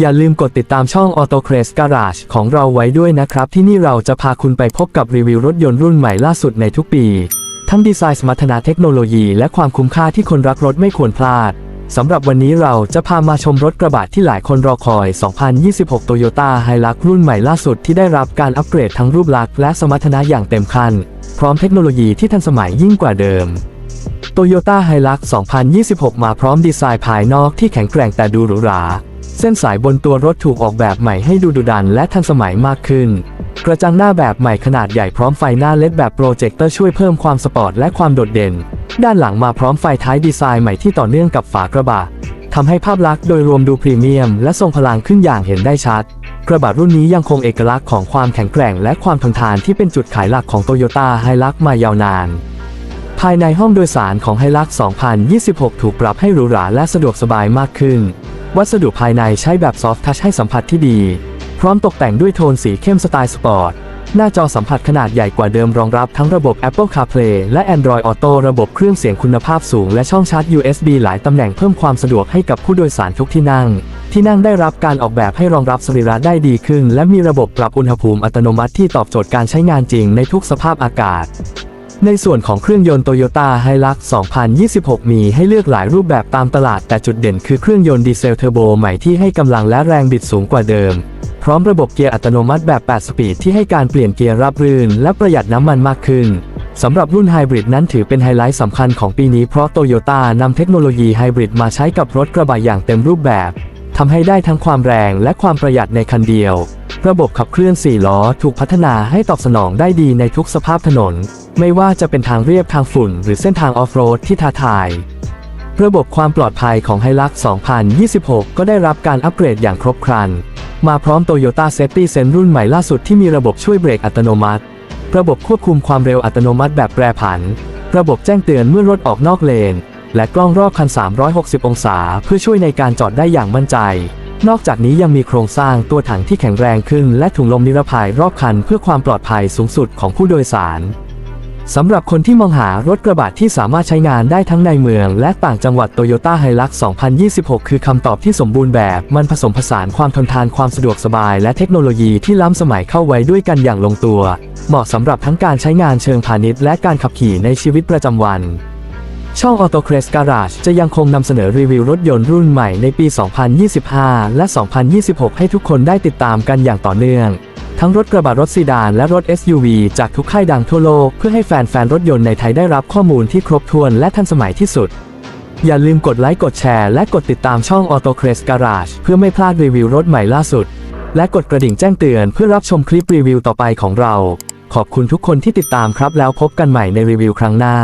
อย่าลืมกดติดตามช่อง Auto c r a z e Garage ของเราไว้ด้วยนะครับ ที่นี่เราจะพาคุณไปพบกับรีวิวรถยนต์รุ่นใหม่ล่าสุดในทุกปี ทั้งดีไซน์สมรรถนะเทคโนโลยีและความคุ้มค่าที่คนรักรถไม่ควรพลาดสำหรับวันนี้เราจะพามาชมรถกระบะที่หลายคนรอคอย 2026 Toyota Hilux รุ่นใหม่ล่าสุดที่ได้รับการอัปเกรดทั้งรูปลักษณ์และสมรรถนะอย่างเต็มขั้นพร้อมเทคโนโลยีที่ทันสมัยยิ่งกว่าเดิม Toyota Hilux 2026 มาพร้อมดีไซน์ภายนอกที่แข็งแกร่งแต่ดูหรูหรา เส้นสายบนตัวรถถูกออกแบบใหม่ให้ดูดุดันและทันสมัยมากขึ้น กระจังหน้าแบบใหม่ขนาดใหญ่พร้อมไฟหน้าเลดแบบโปรเจคเตอร์ช่วยเพิ่มความสปอร์ตและความโดดเด่น ด้านหลังมาพร้อมไฟท้ายดีไซน์ใหม่ที่ต่อเนื่องกับฝากระบะทำให้ภาพลักษณ์โดยรวมดูพรีเมียม และทรงพลังขึ้นอย่างเห็นได้ชัด กระบะรุ่นนี้ยังคงเอกลักษณ์ของความแข็งแกร่งและความทนทานที่เป็นจุดขายหลักของโตโยต้าไฮลักมายาวนานภายในห้องโดยสารของไฮลัก 2026 ถูกปรับให้หรูหราและสะดวกสบายมากขึ้น วัสดุภายในใช้แบบซอฟท์ทัชให้สัมผัสที่ดี พร้อมตกแต่งด้วยโทนสีเข้มสไตล์สปอร์ต หน้าจอสัมผัสขนาดใหญ่กว่าเดิมรองรับทั้งระบบ Apple CarPlay และ Android Auto ระบบเครื่องเสียงคุณภาพสูง และช่องชาร์จ USB หลายตำแหน่งเพิ่มความสะดวกให้กับผู้โดยสารทุกที่นั่ง ที่นั่งได้รับการออกแบบให้รองรับสรีระได้ดีขึ้น และมีระบบปรับอุณหภูมิอัตโนมัติที่ตอบโจทย์การใช้งานจริงในทุกสภาพอากาศ ในส่วนของเครื่องยนต์ Toyota Hilux 2026 มีให้เลือกหลายรูปแบบตามตลาด แต่จุดเด่นคือเครื่องยนต์ดีเซลเทอร์โบใหม่ที่ให้กำลังและแรงบิดสูงกว่าเดิม พร้อมระบบเกียร์อัตโนมัติแบบ 8 สปีดที่ให้การเปลี่ยนเกียร์ราบรื่น และประหยัดน้ำมันมากขึ้นสำหรับรุ่นไฮบริดนั้นถือเป็นไฮไลท์สำคัญของปีนี้เพราะโตโยต้านำเทคโนโลยีไฮบริดมาใช้กับรถกระบะอย่างเต็มรูปแบบทำให้ได้ทั้งความแรงและความประหยัดในคันเดียว ระบบขับเคลื่อน 4 ล้อ ถูกพัฒนาให้ตอบสนองได้ดีในทุกสภาพถนน ไม่ว่าจะเป็นทางเรียบทางฝุ่น หรือเส้นทางออฟโรดที่ท้าทาย ระบบความปลอดภัยของไฮลัก2026 ก็ได้รับการอัปเกรดอย่างครบครัน มาพร้อม Toyota Safety Sense รุ่นใหม่ล่าสุดที่มีระบบช่วยเบรกอัตโนมัติ ระบบควบคุมความเร็วอัตโนมัติแบบแปรผัน ระบบแจ้งเตือนเมื่อรถออกนอกเลน และกล้องรอบคัน 360 องศา เพื่อช่วยในการจอดได้อย่างมั่นใจ นอกจากนี้ยังมีโครงสร้างตัวถังที่แข็งแรงขึ้น และถุงลมนิรภัยรอบคันเพื่อความปลอดภัยสูงสุดของผู้โดยสาร สำหรับคนที่มองหารถกระบะที่สามารถใช้งานได้ทั้งในเมือง และต่างจังหวัด Toyota Hilux 2026 คือคำตอบที่สมบูรณ์แบบ มันผสมผสานความทนทานความสะดวกสบาย และเทคโนโลยีที่ล้ำสมัยเข้าไว้ด้วยกันอย่างลงตัว เหมาะสำหรับทั้งการใช้งานเชิงพาณิชย์และการขับขี่ในชีวิตประจำวัน ช่อง Auto c r a z e Garage จะยังคงนำเสนอรีวิวรถยนต์รุ่นใหม่ในปี 2025 และ 2026 ให้ทุกคนได้ติดตามกันอย่างต่อเนื่อง ทั้งรถกระบะรถซีดานและรถ SUV จากทุกค่ายดังทั่วโลก เพื่อให้แฟนๆ รถยนต์ในไทยได้รับข้อมูลที่ครบถ้วนและทันสมัยที่สุด อย่าลืมกดไลค์กดแชร์และกดติดตามช่อง Auto c r a z e Garage เพื่อไม่พลาดรีวิวรถใหม่ล่าสุด และกดกระดิ่งแจ้งเตือนเพื่อรับชมคลิปรีวิวต่อไปของเรา ขอบคุณทุกคนที่ติดตามครับแล้วพบกันใหม่ในรีวิวครั้งหน้า